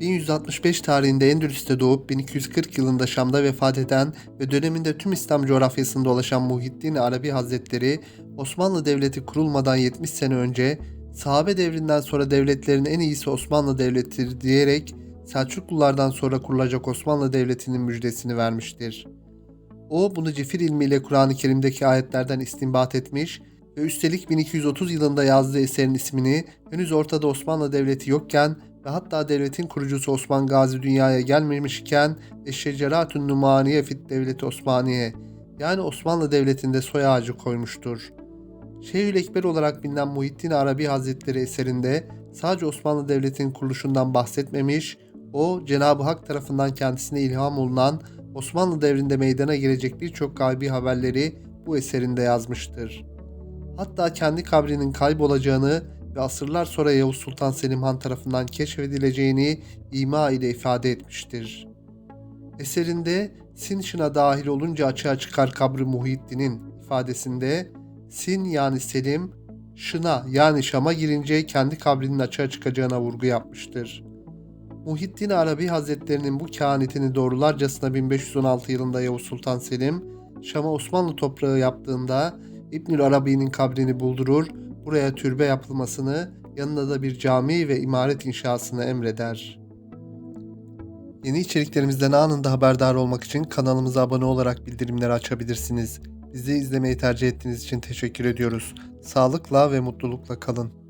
1165 tarihinde Endülüs'te doğup 1240 yılında Şam'da vefat eden ve döneminde tüm İslam coğrafyasında dolaşan Muhyiddin Arabi Hazretleri, Osmanlı Devleti kurulmadan 70 sene önce sahabe devrinden sonra devletlerin en iyisi Osmanlı Devleti'dir diyerek Selçuklulardan sonra kurulacak Osmanlı Devleti'nin müjdesini vermiştir. O bunu cifir ilmiyle Kur'an-ı Kerim'deki ayetlerden istinbat etmiş ve üstelik 1230 yılında yazdığı eserin ismini henüz ortada Osmanlı Devleti yokken ve hatta devletin kurucusu Osman Gazi dünyaya gelmemiş iken Eşşeceratun Numaniye Fit Devleti Osmaniye yani Osmanlı Devleti'nde soy ağacı koymuştur. Şeyhü'l-Ekber olarak bilinen Muhittin Arabi Hazretleri eserinde sadece Osmanlı Devleti'nin kuruluşundan bahsetmemiş, o Cenab-ı Hak tarafından kendisine ilham olunan Osmanlı devrinde meydana gelecek birçok gaybi haberleri bu eserinde yazmıştır. Hatta kendi kabrinin kaybolacağını ve asırlar sonra Yavuz Sultan Selim Han tarafından keşfedileceğini ima ile ifade etmiştir. Eserinde Sin Şın'a dahil olunca açığa çıkar kabri Muhyiddin'in ifadesinde Sin yani Selim, Şın'a yani Şam'a girince kendi kabrinin açığa çıkacağına vurgu yapmıştır. Muhyiddin Arabi Hazretlerinin bu kehanetini doğrularcasına 1516 yılında Yavuz Sultan Selim, Şam'a Osmanlı toprağı yaptığında İbnül Arabi'nin kabrini buldurur, buraya türbe yapılmasını, yanında da bir cami ve imaret inşasını emreder. Yeni içeriklerimizden anında haberdar olmak için kanalımıza abone olarak bildirimleri açabilirsiniz. Bizi izlemeyi tercih ettiğiniz için teşekkür ediyoruz. Sağlıkla ve mutlulukla kalın.